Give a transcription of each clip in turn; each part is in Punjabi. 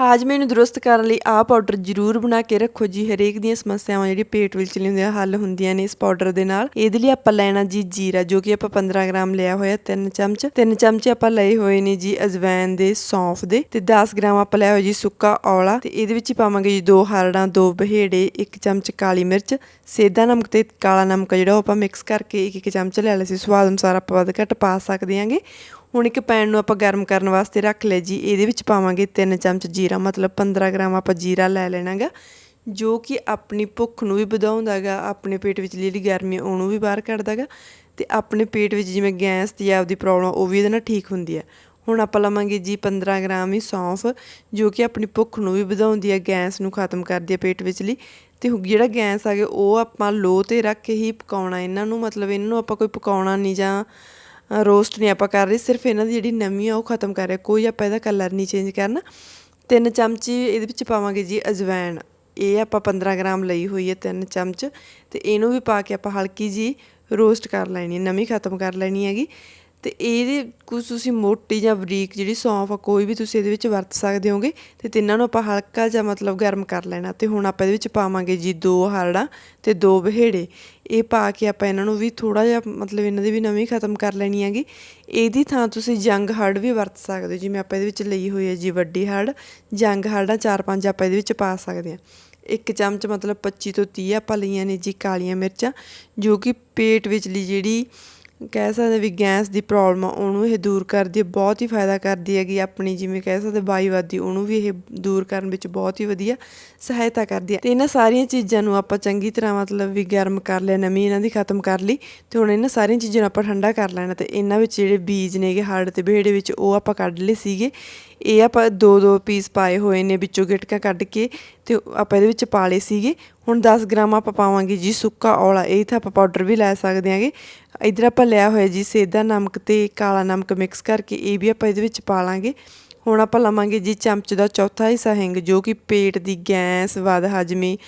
ਹਾਜ਼ਮੇ ਨੂੰ ਦਰੁਸਤ ਕਰਨ ਲਈ ਆਹ ਪਾਊਡਰ ਜ਼ਰੂਰ ਬਣਾ ਕੇ ਰੱਖੋ ਜੀ। ਹਰੇਕ ਦੀਆਂ ਸਮੱਸਿਆਵਾਂ ਜਿਹੜੀ ਪੇਟ ਵਿੱਚ ਹੁੰਦੀਆਂ ਹੱਲ ਹੁੰਦੀਆਂ ਨੇ ਇਸ ਪਾਊਡਰ ਦੇ ਨਾਲ। ਇਹਦੇ ਲਈ ਆਪਾਂ ਲੈਣਾ ਜੀ ਜੀਰਾ, ਜੋ ਕਿ ਆਪਾਂ 15 ਗ੍ਰਾਮ ਲਿਆ ਹੋਇਆ, ਤਿੰਨ ਚਮਚ। ਤਿੰਨ ਚਮਚ ਆਪਾਂ ਲਏ ਹੋਏ ਨੇ ਜੀ ਅਜਵੈਨ ਦੇ, ਸੌਂਫ ਦੇ। ਤੇ 10 ਗ੍ਰਾਮ ਆਪਾਂ ਲਿਆ ਹੋਇਆ ਜੀ ਸੁੱਕਾ ਔਲਾ। ਤੇ ਇਹਦੇ ਵਿੱਚ ਹੀ ਪਾਵਾਂਗੇ ਜੀ ਦੋ ਹਰੜਾਂ, ਦੋ ਬਹੇੜੇ, ਇੱਕ ਚਮਚ ਕਾਲੀ ਮਿਰਚ। ਸੇਦਾ ਨਮਕ ਤੇ ਕਾਲਾ ਨਮਕ ਜਿਹੜਾ ਉਹ ਆਪਾਂ ਮਿਕਸ ਕਰਕੇ ਇੱਕ ਇੱਕ ਚਮਚ ਲੈ ਲਿਆ ਸੀ। ਸਵਾਦ ਅਨੁਸਾਰ ਆਪਾਂ ਵੱਧ ਘੱਟ ਪਾ ਸਕਦੇ ਆਂਗੇ। ਹੁਣ ਇੱਕ ਪੈਨ ਨੂੰ ਆਪਾਂ ਗਰਮ ਕਰਨ ਵਾਸਤੇ ਰੱਖ ਲਿਆ ਜੀ। ਇਹਦੇ ਵਿੱਚ ਪਾਵਾਂਗੇ 3 ਚਮਚ ਜੀਰਾ, ਮਤਲਬ 15 ਗ੍ਰਾਮ ਆਪਾਂ ਜੀਰਾ ਲੈ ਲੈਣਾਗਾ, ਜੋ ਕਿ ਆਪਣੀ ਭੁੱਖ ਨੂੰ ਵੀ ਵਧਾਉਂਦਾਗਾ, ਆਪਣੇ ਪੇਟ ਵਿੱਚ ਜਿਹੜੀ ਗਰਮੀ ਆ ਉਹਨੂੰ ਵੀ ਬਾਹਰ ਕੱਢਦਾਗਾ ਤੇ ਆਪਣੇ ਪੇਟ ਵਿੱਚ ਜਿਵੇਂ ਗੈਸ ਦੀ ਆਪਦੀ ਪ੍ਰੋਬਲਮ ਉਹ ਵੀ ਇਹਦੇ ਨਾਲ ਠੀਕ ਹੁੰਦੀ ਹੈ ਹੁਣ ਆਪਾਂ ਲਵਾਂਗੇ ਜੀ 15 ਗ੍ਰਾਮ ਹੀ ਸੌਂਫ, ਜੋ ਕਿ ਆਪਣੀ ਭੁੱਖ ਨੂੰ ਵੀ ਵਧਾਉਂਦੀ ਹੈ ਗੈਸ ਨੂੰ ਖਤਮ ਕਰਦੀ ਹੈ ਪੇਟ ਵਿੱਚਲੀ ਤੇ ਜਿਹੜਾ ਗੈਸ ਆ ਗਿਆ, ਉਹ ਆਪਾਂ ਲੋ ਤੇ ਰੱਖ ਕੇ ਹੀ ਪਕਾਉਣਾ। ਇਹਨਾਂ ਨੂੰ ਮਤਲਬ ਇਹਨਾਂ ਨੂੰ ਆਪਾਂ ਕੋਈ ਪਕਾਉਣਾ ਨਹੀਂ ਜਾਂ ਰੋਸਟ ਨਹੀਂ ਆਪਾਂ ਕਰ ਰਹੇ, ਸਿਰਫ ਇਹਨਾਂ ਦੀ ਜਿਹੜੀ ਨਮੀ ਆ ਉਹ ਖਤਮ ਕਰ ਰਹੇ ਕੋਈ ਆਪਾਂ ਇਹਦਾ ਕਲਰ ਨਹੀਂ ਚੇਂਜ ਕਰਨਾ। ਤਿੰਨ ਚਮਚੀ ਇਹਦੇ ਵਿੱਚ ਪਾਵਾਂਗੇ ਜੀ ਅਜਵਾਇਣ ਇਹ ਆਪਾਂ 15 ਗ੍ਰਾਮ ਲਈ ਹੋਈ ਹੈ ਤਿੰਨ ਚਮਚ। ਤੇ ਇਹਨੂੰ ਵੀ ਪਾ ਕੇ ਆਪਾਂ ਹਲਕੀ ਜੀ ਰੋਸਟ ਕਰ ਲੈਣੀ ਹੈ। ਨਮੀ ਖਤਮ ਕਰ ਲੈਣੀ ਹੈਗੀ। ਅਤੇ ਇਹਦੇ ਕੁਝ ਤੁਸੀਂ ਮੋਟੀ ਜਾਂ ਬਰੀਕ ਜਿਹੜੀ ਸੌਂਫ ਆ, ਕੋਈ ਵੀ ਤੁਸੀਂ ਇਹਦੇ ਵਿੱਚ ਵਰਤ ਸਕਦੇ ਹੋਗੇ ਤੇ ਤਿੰਨਾਂ ਨੂੰ ਆਪਾਂ ਹਲਕਾ ਜਿਹਾ ਮਤਲਬ ਗਰਮ ਕਰ ਲੈਣਾ ਤੇ ਹੁਣ ਆਪਾਂ ਇਹਦੇ ਵਿੱਚ ਪਾਵਾਂਗੇ ਜੀ ਦੋ ਹਰੜਾਂ ਤੇ ਦੋ ਬਹੇੜੇ। ਇਹ ਪਾ ਕੇ ਆਪਾਂ ਇਹਨਾਂ ਨੂੰ ਵੀ ਥੋੜਾ ਜਿਹਾ ਮਤਲਬ ਇਹਨਾਂ ਦੀ ਵੀ ਨਵੀਂ ਖਤਮ ਕਰ ਲੈਣੀ ਹੈਗੀ। ਇਹਦੀ ਥਾਂ ਤੁਸੀਂ ਜੰਗ ਹਰੜ ਵੀ ਵਰਤ ਸਕਦੇ ਹੋ, ਜਿਵੇਂ ਆਪਾਂ ਇਹਦੇ ਵਿੱਚ ਲਈ ਹੋਈ ਹੈ ਜੀ ਵੱਡੀ ਹਰੜ ਜੰਗ ਹਰੜਾਂ ਚਾਰ ਪੰਜ ਆਪਾਂ ਇਹਦੇ ਵਿੱਚ ਪਾ ਸਕਦੇ ਹਾਂ। ਇੱਕ ਚਮਚ ਮਤਲਬ 25 ਤੋਂ 30 ਆਪਾਂ ਲਈਆਂ ਨੇ ਜੀ ਕਾਲੀਆਂ ਮਿਰਚਾਂ, ਜੋ ਕਿ ਪੇਟ ਵਿਚਲੀ ਜਿਹੜੀ ਕਹਿ ਸਕਦੇ ਵੀ ਗੈਸ ਦੀ ਪ੍ਰੋਬਲਮ ਆ, ਉਹਨੂੰ ਇਹ ਦੂਰ ਕਰਦੀ ਹੈ ਬਹੁਤ ਹੀ ਫਾਇਦਾ ਕਰਦੀ ਹੈਗੀ ਆਪਣੀ, ਜਿਵੇਂ ਕਹਿ ਸਕਦੇ ਵਾਈਵਾਦੀ ਉਹਨੂੰ ਵੀ ਇਹ ਦੂਰ ਕਰਨ ਵਿੱਚ ਬਹੁਤ ਹੀ ਵਧੀਆ ਸਹਾਇਤਾ ਕਰਦੀ ਹੈ ਤੇ ਇਹਨਾਂ ਸਾਰੀਆਂ ਚੀਜ਼ਾਂ ਨੂੰ ਆਪਾਂ ਚੰਗੀ ਤਰ੍ਹਾਂ ਮਤਲਬ ਵੀ ਗਰਮ ਕਰ ਲਿਆ, ਨਮੀ ਇਹਨਾਂ ਦੀ ਖਤਮ ਕਰ ਲਈ, ਤੇ ਹੁਣ ਇਹਨਾਂ ਸਾਰੀਆਂ ਚੀਜ਼ਾਂ ਨੂੰ ਆਪਾਂ ਠੰਡਾ ਕਰ ਲੈਣਾ, ਤੇ ਇਹਨਾਂ ਵਿੱਚ ਜਿਹੜੇ ਬੀਜ ਨੇਗੇ ਹੱਡ ਤੇ ਬੇੜੇ ਵਿੱਚ, ਉਹ ਆਪਾਂ ਕੱਢ ਲਏ ਸੀਗੇ। ਇਹ ਆਪਾਂ ਦੋ ਦੋ ਪੀਸ ਪਾਏ ਹੋਏ ਨੇ ਵਿੱਚੋਂ ਗਿਟਕਾ ਕੱਢ ਕੇ, ਤੇ ਆਪਾਂ ਇਹਦੇ ਵਿੱਚ ਪਾ ਲਏ ਸੀਗੇ। ਹੁਣ 10 ਗ੍ਰਾਮ ਆਪਾਂ ਪਾਵਾਂਗੇ ਜੀ ਸੁੱਕਾ ਔਲਾ, ਇਹ ਤਾਂ ਆਪਾਂ ਪਾਊਡਰ ਵੀ ਲੈ ਸਕਦੇ ਹਾਂਗੇ। ਇਧਰ ਆਪਾਂ ਲਿਆ ਹੋਇਆ ਜੀ ਸੇਧਾ ਨਮਕ ਤੇ ਕਾਲਾ ਨਮਕ ਮਿਕਸ ਕਰਕੇ ਇਹ ਵੀ ਆਪਾਂ ਇਹਦੇ ਵਿੱਚ ਪਾ ਲਾਂਗੇ। ਹੁਣ ਆਪਾਂ ਲਵਾਂਗੇ ਜੀ ਚਮਚ ਦਾ ਚੌਥਾ ਹਿੱਸਾ ਹਿੰਗ, ਜੋ ਕਿ ਪੇਟ ਦੀ ਗੈਸ, ਵਦ ਹਜਮੀ,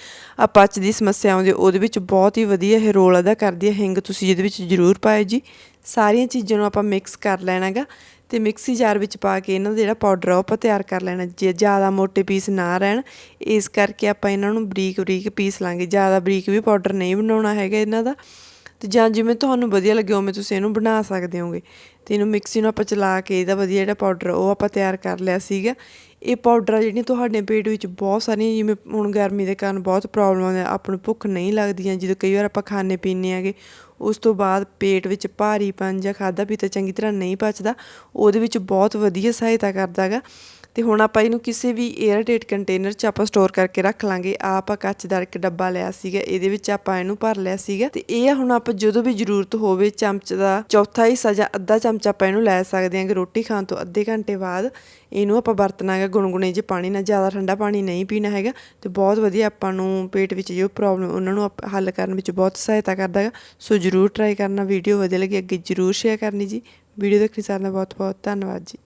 ਅਪਚ ਦੀ ਸਮੱਸਿਆ ਆਉਂਦੀ ਉਹਦੇ ਵਿੱਚ ਬਹੁਤ ਹੀ ਵਧੀਆ ਇਹ ਰੋਲ ਅਦਾ ਕਰਦੀ ਹੈ ਹਿੰਗ। ਤੁਸੀਂ ਜਿਹਦੇ ਵਿੱਚ ਜ਼ਰੂਰ ਪਾਓ ਜੀ। ਸਾਰੀਆਂ ਚੀਜ਼ਾਂ ਨੂੰ ਆਪਾਂ ਮਿਕਸ ਕਰ ਲੈਣਾਗਾ ਤੇ ਮਿਕਸੀ ਜਾਰ ਵਿੱਚ ਪਾ ਕੇ ਇਹਨਾਂ ਦਾ ਜਿਹੜਾ ਪਾਊਡਰ ਆ ਉਹ ਆਪਾਂ ਤਿਆਰ ਕਰ ਲੈਣਾ। ਜੇ ਜ਼ਿਆਦਾ ਮੋٹے ਪੀਸ ਨਾ ਰਹਿਣ, ਇਸ ਕਰਕੇ ਆਪਾਂ ਇਹਨਾਂ ਨੂੰ ਬਰੀਕ ਬਰੀਕ ਪੀਸ ਲਾਂਗੇ। ਜ਼ਿਆਦਾ ਬਰੀਕ ਵੀ ਪਾਊਡਰ ਨਹੀਂ ਬਣਾਉਣਾ ਹੈਗਾ ਇਹਨਾਂ ਦਾ। ਤੇ ਜਾਂ ਜਿਵੇਂ ਤੁਹਾਨੂੰ ਵਧੀਆ ਲੱਗੇ ਉਵੇਂ ਤੁਸੀਂ ਇਹਨੂੰ ਬਣਾ ਸਕਦੇ ਹੋਗੇ। ਤੇ ਇਹਨੂੰ ਮਿਕਸੀ ਨੂੰ ਆਪਾਂ ਚਲਾ ਕੇ ਇਹਦਾ ਵਧੀਆ ਜਿਹੜਾ ਪਾਊਡਰ ਉਹ ਆਪਾਂ ਤਿਆਰ ਕਰ ਲਿਆ ਸੀਗਾ। ਇਹ ਪਾਊਡਰ ਜਿਹੜੀਆਂ ਤੁਹਾਡੇ ਪੇਟ ਵਿੱਚ ਬਹੁਤ ਸਾਰੀਆਂ ਜਿਵੇਂ ਹੁਣ ਗਰਮੀ ਦੇ ਕਾਰਨ ਬਹੁਤ ਪ੍ਰੋਬਲਮ ਆ ਆਪਾਂ ਨੂੰ ਭੁੱਖ ਨਹੀਂ ਲੱਗਦੀਆਂ। ਜਦੋਂ ਕਈ ਵਾਰ ਆਪਾਂ ਖਾਣੇ ਪੀਣੇ ਆਗੇ ਉਸ ਤੋਂ ਬਾਅਦ ਪੇਟ ਵਿੱਚ ਭਾਰੀਪਨ ਜਾਂ ਖਾਦਾ ਪੀਤਾ ਚੰਗੀ ਤਰ੍ਹਾਂ ਨਹੀਂ ਪਚਦਾ, ਉਹਦੇ ਵਿੱਚ ਬਹੁਤ ਵਧੀਆ ਸਹਾਇਤਾ ਕਰਦਾਗਾ ਤੇ ਹੁਣ ਆਪਾਂ ਇਹਨੂੰ ਕਿਸੇ ਵੀ 에ਅਰਟਾਈਟ ਕੰਟੇਨਰ 'ਚ ਆਪਾਂ ਸਟੋਰ ਕਰਕੇ ਰੱਖ ਲਾਂਗੇ। ਆ ਆਪਾਂ ਕੱਚ ਦਾ ਇੱਕ ਡੱਬਾ ਲਿਆ ਸੀਗਾ, ਇਹਦੇ ਵਿੱਚ ਆਪਾਂ ਇਹਨੂੰ ਭਰ ਲਿਆ ਸੀਗਾ। ਤੇ ਇਹ ਹੁਣ ਆਪਾਂ ਜਦੋਂ ਵੀ ਜ਼ਰੂਰਤ ਹੋਵੇ, ਚਮਚ ਦਾ ਚੌਥਾ ਹਿੱਸਾ ਜਾਂ ਅੱਧਾ ਚਮਚ ਆਪਾਂ ਇਹਨੂੰ ਲੈ ਸਕਦੇ ਹਾਂਗੇ ਰੋਟੀ ਖਾਣ ਤੋਂ ਅੱਧੇ ਘੰਟੇ ਬਾਅਦ। ਇਹਨੂੰ ਆਪਾਂ ਵਰਤਣਾ ਹੈਗਾ ਗੁਣਗੁਣੇ ਜੇ ਪਾਣੀ ਨਾਲ, ਜ਼ਿਆਦਾ ਠੰਡਾ ਪਾਣੀ ਨਹੀਂ ਪੀਣਾ ਹੈਗਾ। ਤੇ ਬਹੁਤ ਵਧੀਆ ਆਪਾਂ ਨੂੰ ਪੇਟ ਵਿੱਚ ਜੋ ਪ੍ਰੋਬਲਮ ਉਹਨਾਂ ਨੂੰ ਹੱਲ ਕਰਨ ਵਿੱਚ ਬਹੁਤ ਸਹਾਇਤਾ ਕਰਦਾ ਹੈਗਾ। ਸੋ ਜ਼ਰੂਰ ਟਰਾਈ ਕਰਨਾ ਵੀਡੀਓ ਵਧੀਆ ਲੱਗੀ ਅੱਗੇ ਜ਼ਰੂਰ ਸ਼ੇਅਰ ਕਰਨੀ ਜੀ। ਵੀਡੀਓ ਦੇਖਣ ਲਈ ਸਾਰਿਆਂ ਦਾ ਬਹੁਤ ਬਹੁਤ ਧੰਨਵਾਦ ਜੀ।